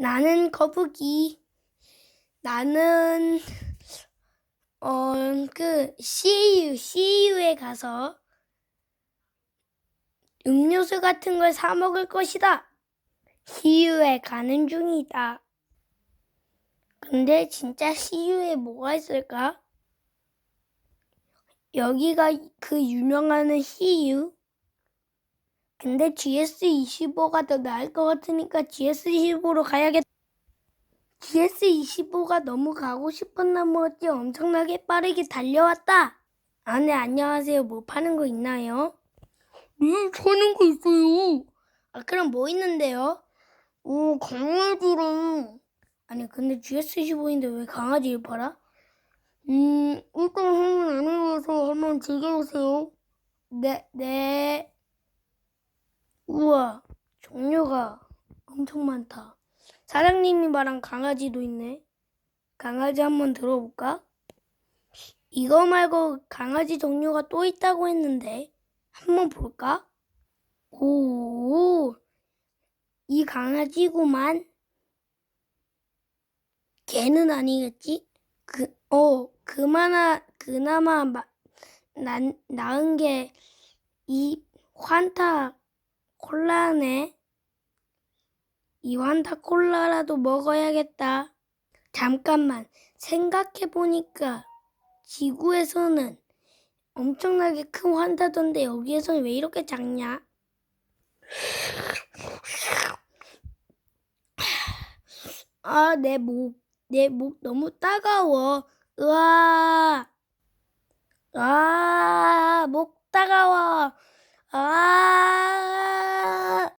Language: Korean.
나는 거북이. 나는 어 그 CU CU에 가서 음료수 같은 걸 사 먹을 것이다. CU에 가는 중이다. 근데 진짜 CU에 뭐가 있을까? 여기가 그 유명한 CU. 근데 GS25가 더 나을 것 같으니까 GS25로 가야겠다. GS25가 너무 가고 싶었나 뭐지 엄청나게 빠르게 달려왔다. 아, 네, 안녕하세요. 뭐 파는 거 있나요? 네, 사는 거 있어요. 아, 그럼 뭐 있는데요? 어, 강아지랑, 아니, 근데 GS25인데 왜 강아지를 팔아? 음, 일단 한번 안에 와서 한번 즐겨보세요. 네, 네. 우와, 종류가 엄청 많다. 사장님이 말한 강아지도 있네. 강아지 한번 들어볼까? 이거 말고 강아지 종류가 또 있다고 했는데, 한번 볼까? 오, 이 강아지구만. 개는 아니겠지? 그, 어, 그마나, 그나마 마, 난, 나은 게 이 환타 콜라네. 이 환타 콜라라도 먹어야겠다. 잠깐만, 생각해보니까 지구에서는 엄청나게 큰 환타던데 여기에서는 왜 이렇게 작냐? 아, 내 목, 내 목 너무 따가워. 으아. 아, 목 따가워. 아.